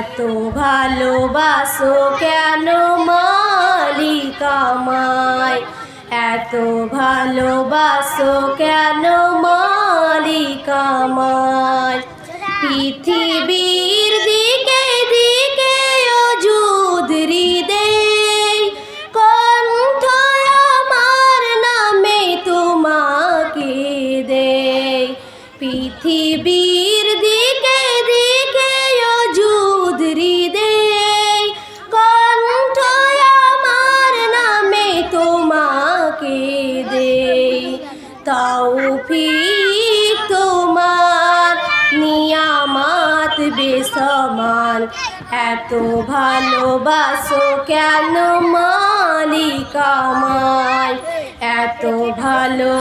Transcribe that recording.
ভালোবাসো কেন মালিক আমায় এত ভালোবাসো কেন মালিক আমায় পৃথিবীর দিকে দিকে অযুদরি দেই কণ্ঠ আমার নামে তোমাকে দেই পৃথিবীর দিকে দিকে তৌফিক তোমার নিয়ামাত বেসমান। এত ভালোবাসো কেন মালিক আমায়? এত ভালো